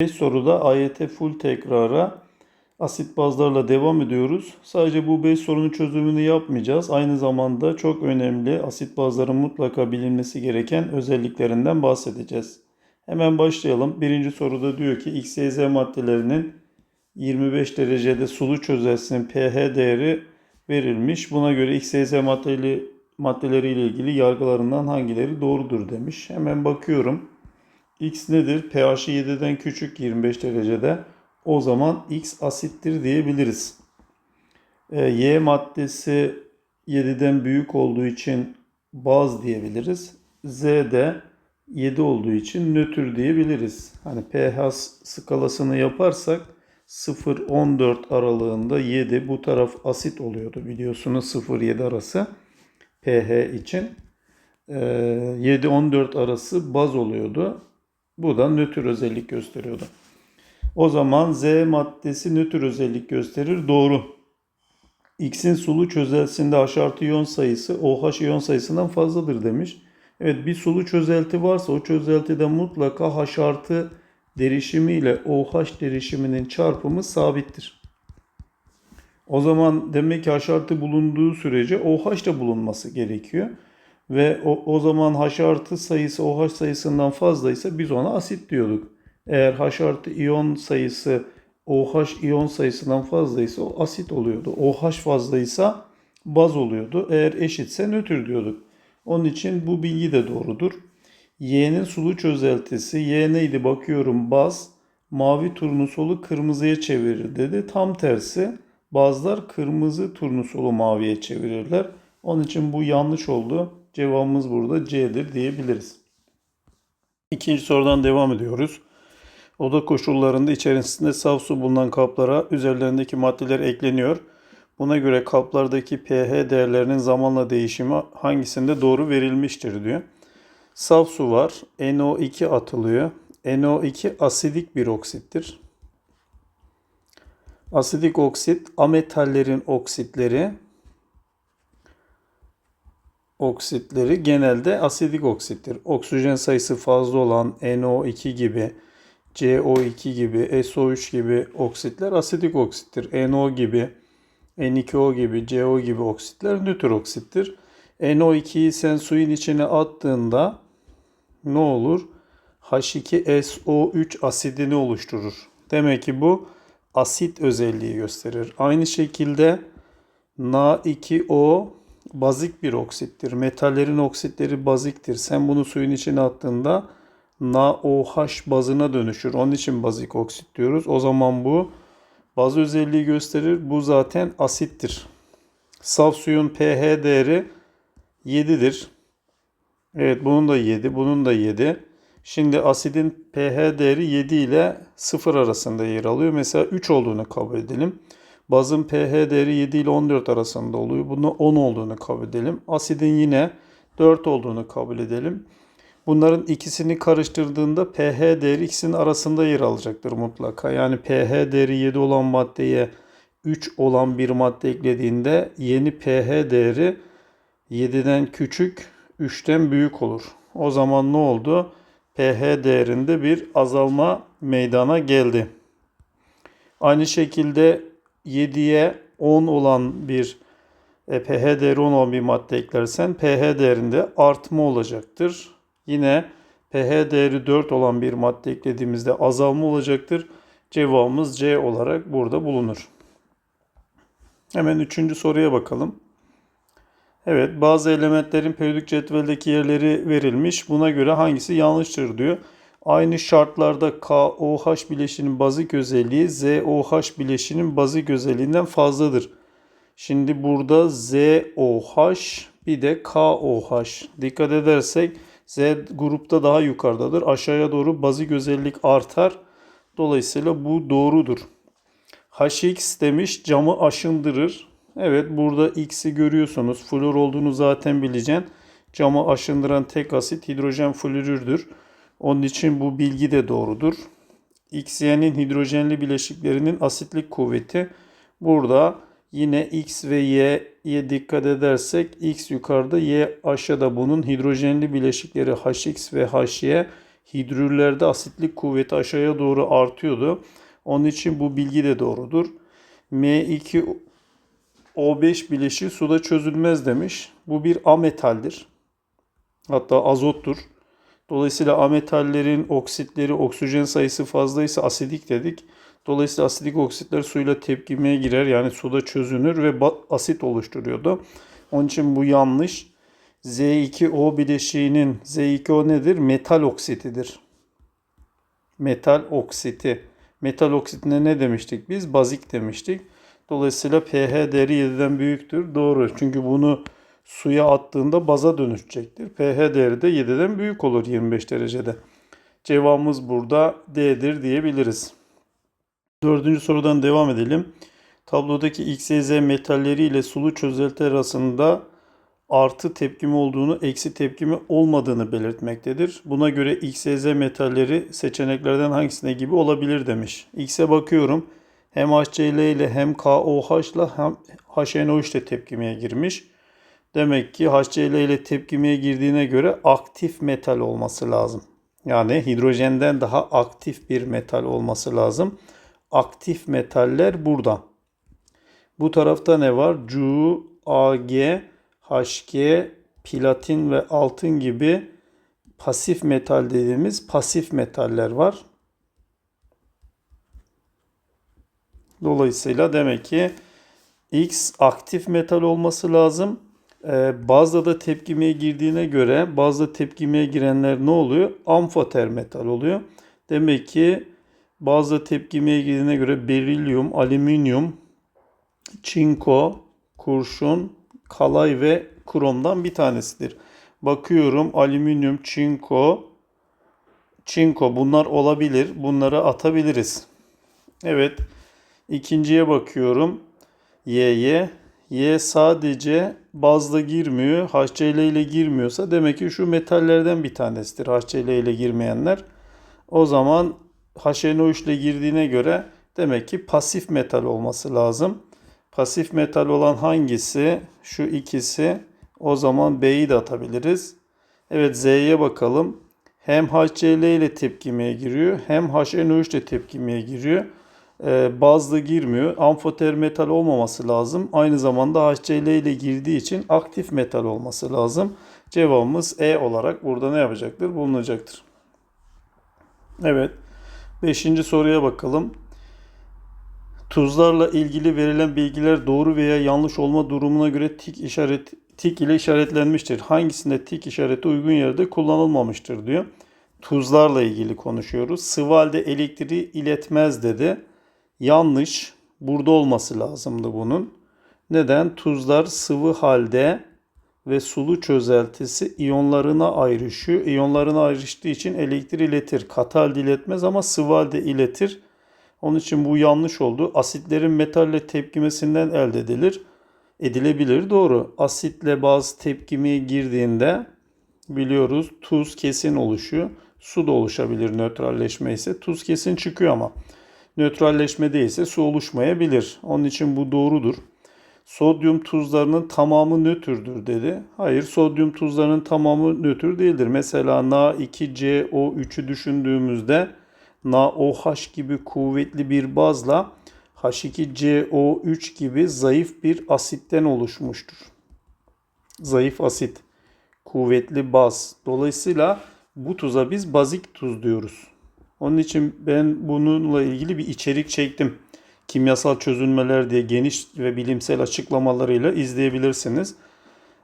5 soruda AYT full tekrara asit bazlarla devam ediyoruz. Sadece bu 5 sorunun çözümünü yapmayacağız. Aynı zamanda çok önemli asit bazların mutlaka bilinmesi gereken özelliklerinden bahsedeceğiz. Hemen başlayalım. Birinci soruda diyor ki X, Y, Z maddelerinin 25 derecede sulu çözeltisinin pH değeri verilmiş. Buna göre X, Y, Z maddeli, maddeleriyle ilgili yargılarından hangileri doğrudur demiş. Hemen bakıyorum. X nedir? pH'i 7'den küçük 25 derecede. O zaman X asittir diyebiliriz. E, y maddesi 7'den büyük olduğu için baz diyebiliriz. Z de 7 olduğu için nötr diyebiliriz. Hani pH skalasını yaparsak 0-14 aralığında 7 bu taraf asit oluyordu biliyorsunuz 0-7 arası pH için. E, 7-14 arası baz oluyordu. Bu da nötr özellik gösteriyordu. O zaman Z maddesi nötr özellik gösterir. Doğru. X'in sulu çözeltisinde H artı iyon sayısı OH iyon sayısından fazladır demiş. Evet bir sulu çözelti varsa o çözeltide mutlaka H artı derişimi ile OH derişiminin çarpımı sabittir. O zaman demek ki H artı bulunduğu sürece OH da bulunması gerekiyor. Ve o, o zaman H artı sayısı OH sayısından fazlaysa biz ona asit diyorduk. Eğer H artı iyon sayısı OH iyon sayısından fazlaysa o asit oluyordu. OH fazlaysa baz oluyordu. Eğer eşitse nötr diyorduk. Onun için bu bilgi de doğrudur. Y'nin sulu çözeltisi Y neydi bakıyorum baz mavi turnusolu kırmızıya çevirir dedi. Tam tersi bazlar kırmızı turnusolu maviye çevirirler. Onun için bu yanlış oldu. Cevabımız burada C'dir diyebiliriz. İkinci sorudan devam ediyoruz. Oda koşullarında içerisinde saf su bulunan kaplara üzerlerindeki maddeler ekleniyor. Buna göre kaplardaki pH değerlerinin zamanla değişimi hangisinde doğru verilmiştir diyor. Saf su var. NO2 atılıyor. NO2 asidik bir oksittir. Asidik oksit ametallerin oksitleri oksitleri genelde asidik oksittir. Oksijen sayısı fazla olan NO2 gibi, CO2 gibi, SO3 gibi oksitler asidik oksittir. NO gibi, N2O gibi, CO gibi oksitler nötr oksittir. NO2'yi sen suyun içine attığında ne olur? H2SO3 asidini oluşturur. Demek ki bu asit özelliği gösterir. Aynı şekilde Na2O bazik bir oksittir. Metallerin oksitleri baziktir. Sen bunu suyun içine attığında NaOH bazına dönüşür. Onun için bazik oksit diyoruz. O zaman bu baz özelliği gösterir. Bu zaten asittir. Saf suyun pH değeri 7'dir. Evet bunun da 7, bunun da 7. Şimdi asidin pH değeri 7 ile 0 arasında yer alıyor. Mesela 3 olduğunu kabul edelim. Bazın pH değeri 7 ile 14 arasında oluyor. Bunu 10 olduğunu kabul edelim. Asidin yine 4 olduğunu kabul edelim. Bunların ikisini karıştırdığında pH değeri ikisinin arasında yer alacaktır mutlaka. Yani pH değeri 7 olan maddeye 3 olan bir madde eklediğinde yeni pH değeri 7'den küçük 3'ten büyük olur. O zaman ne oldu? pH değerinde bir azalma meydana geldi. Aynı şekilde 7'ye 10 olan bir e, pH değeri 10 olan bir madde eklersen pH değerinde artma olacaktır. Yine pH değeri 4 olan bir madde eklediğimizde azalma olacaktır. Cevabımız C olarak burada bulunur. Hemen üçüncü soruya bakalım. Evet bazı elementlerin periyodik cetveldeki yerleri verilmiş. Buna göre hangisi yanlıştır diyor. Aynı şartlarda KOH bileşinin bazik özelliği ZOH bileşinin bazik özelliğinden fazladır. Şimdi burada ZOH bir de KOH. Dikkat edersek Z grupta daha yukarıdadır. Aşağıya doğru bazik özellik artar. Dolayısıyla bu doğrudur. HX demiş camı aşındırır. Evet burada X'i görüyorsunuz. Flor olduğunu zaten bileceksin. Camı aşındıran tek asit hidrojen florürdür. Onun için bu bilgi de doğrudur. XY'nin hidrojenli bileşiklerinin asitlik kuvveti burada yine X ve Y'ye dikkat edersek X yukarıda Y aşağıda bunun hidrojenli bileşikleri HX ve HY hidrürlerde asitlik kuvveti aşağıya doğru artıyordu. Onun için bu bilgi de doğrudur. M2 O5 bileşiği suda çözülmez demiş. Bu bir ametaldir. Hatta azottur. Dolayısıyla ametallerin oksitleri oksijen sayısı fazlaysa asidik dedik. Dolayısıyla asidik oksitler suyla tepkimeye girer yani suda çözünür ve asit oluşturuyordu. Onun için bu yanlış. Z2O bileşiğinin Z2O nedir? Metal oksitidir. Metal oksiti. Metal oksitine ne demiştik biz? Bazik demiştik. Dolayısıyla pH değeri 7'den büyüktür. Doğru. Çünkü bunu suya attığında baza dönüşecektir. pH değeri de 7'den büyük olur 25 derecede. Cevabımız burada D'dir diyebiliriz. Dördüncü sorudan devam edelim. Tablodaki X, Y, Z metalleri ile sulu çözelti arasında artı tepkimi olduğunu, eksi tepkimi olmadığını belirtmektedir. Buna göre X, Y, Z metalleri seçeneklerden hangisine gibi olabilir demiş. X'e bakıyorum. Hem HCl ile hem KOH ile hem HNO3 ile tepkimeye girmiş. Demek ki HCl ile tepkimeye girdiğine göre aktif metal olması lazım. Yani hidrojenden daha aktif bir metal olması lazım. Aktif metaller burada. Bu tarafta ne var? Cu, Ag, HG, platin ve altın gibi pasif metal dediğimiz pasif metaller var. Dolayısıyla demek ki X aktif metal olması lazım. Ee, bazda da tepkimeye girdiğine göre bazda tepkimeye girenler ne oluyor? Amfoter metal oluyor. Demek ki bazda tepkimeye girdiğine göre berilyum, alüminyum, çinko, kurşun, kalay ve kromdan bir tanesidir. Bakıyorum alüminyum, çinko, çinko bunlar olabilir. Bunları atabiliriz. Evet. İkinciye bakıyorum. Y'ye. Y sadece bazda girmiyor. HCl ile girmiyorsa demek ki şu metallerden bir tanesidir. HCl ile girmeyenler. O zaman HNO3 ile girdiğine göre demek ki pasif metal olması lazım. Pasif metal olan hangisi? Şu ikisi. O zaman B'yi de atabiliriz. Evet Z'ye bakalım. Hem HCl ile tepkimeye giriyor hem HNO3 ile tepkimeye giriyor. Ee, bazda girmiyor. Amfoter metal olmaması lazım. Aynı zamanda HCl ile girdiği için aktif metal olması lazım. Cevabımız E olarak burada ne yapacaktır? Bulunacaktır. Evet. Beşinci soruya bakalım. Tuzlarla ilgili verilen bilgiler doğru veya yanlış olma durumuna göre tik işaret tik ile işaretlenmiştir. Hangisinde tik işareti uygun yerde kullanılmamıştır diyor. Tuzlarla ilgili konuşuyoruz. Sıvı halde elektriği iletmez dedi. Yanlış. Burada olması lazımdı bunun. Neden? Tuzlar sıvı halde ve sulu çözeltisi iyonlarına ayrışıyor. İyonlarına ayrıştığı için elektrik iletir. Katı halde iletmez ama sıvı halde iletir. Onun için bu yanlış oldu. Asitlerin metalle tepkimesinden elde edilir. Edilebilir doğru. Asitle baz tepkimeye girdiğinde biliyoruz tuz kesin oluşuyor. Su da oluşabilir nötralleşme ise. Tuz kesin çıkıyor ama nötralleşme değilse su oluşmayabilir. Onun için bu doğrudur. Sodyum tuzlarının tamamı nötrdür dedi. Hayır, sodyum tuzlarının tamamı nötr değildir. Mesela Na2CO3'ü düşündüğümüzde NaOH gibi kuvvetli bir bazla H2CO3 gibi zayıf bir asitten oluşmuştur. Zayıf asit, kuvvetli baz. Dolayısıyla bu tuza biz bazik tuz diyoruz. Onun için ben bununla ilgili bir içerik çektim. Kimyasal çözünmeler diye geniş ve bilimsel açıklamalarıyla izleyebilirsiniz.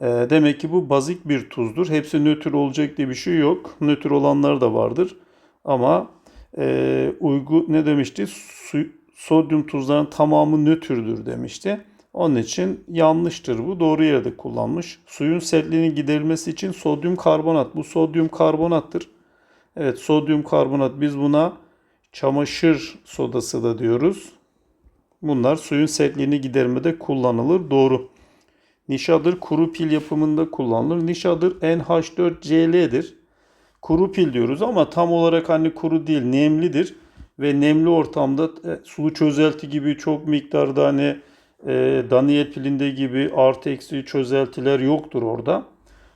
Demek ki bu bazik bir tuzdur. Hepsi nötr olacak diye bir şey yok. Nötr olanlar da vardır. Ama e, uygu ne demişti? Su, sodyum tuzlarının tamamı nötrdür demişti. Onun için yanlıştır bu. Doğru yerde kullanmış. Suyun sertliğinin giderilmesi için sodyum karbonat. Bu sodyum karbonattır. Evet sodyum karbonat biz buna çamaşır sodası da diyoruz. Bunlar suyun sertliğini gidermede kullanılır. Doğru. Nişadır kuru pil yapımında kullanılır. Nişadır NH4Cl'dir kuru pil diyoruz ama tam olarak hani kuru değil nemlidir ve nemli ortamda e, sulu çözelti gibi çok miktarda hani e, Daniel pilinde gibi artı eksi çözeltiler yoktur orada.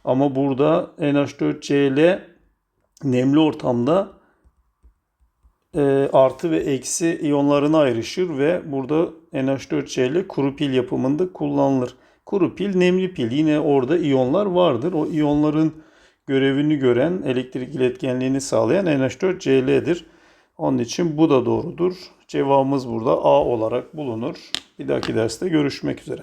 Ama burada NH4Cl nemli ortamda e, artı ve eksi iyonlarına ayrışır ve burada NH4Cl kuru pil yapımında kullanılır. Kuru pil, nemli pil. Yine orada iyonlar vardır. O iyonların görevini gören, elektrik iletkenliğini sağlayan NH4Cl'dir. Onun için bu da doğrudur. Cevabımız burada A olarak bulunur. Bir dahaki derste görüşmek üzere.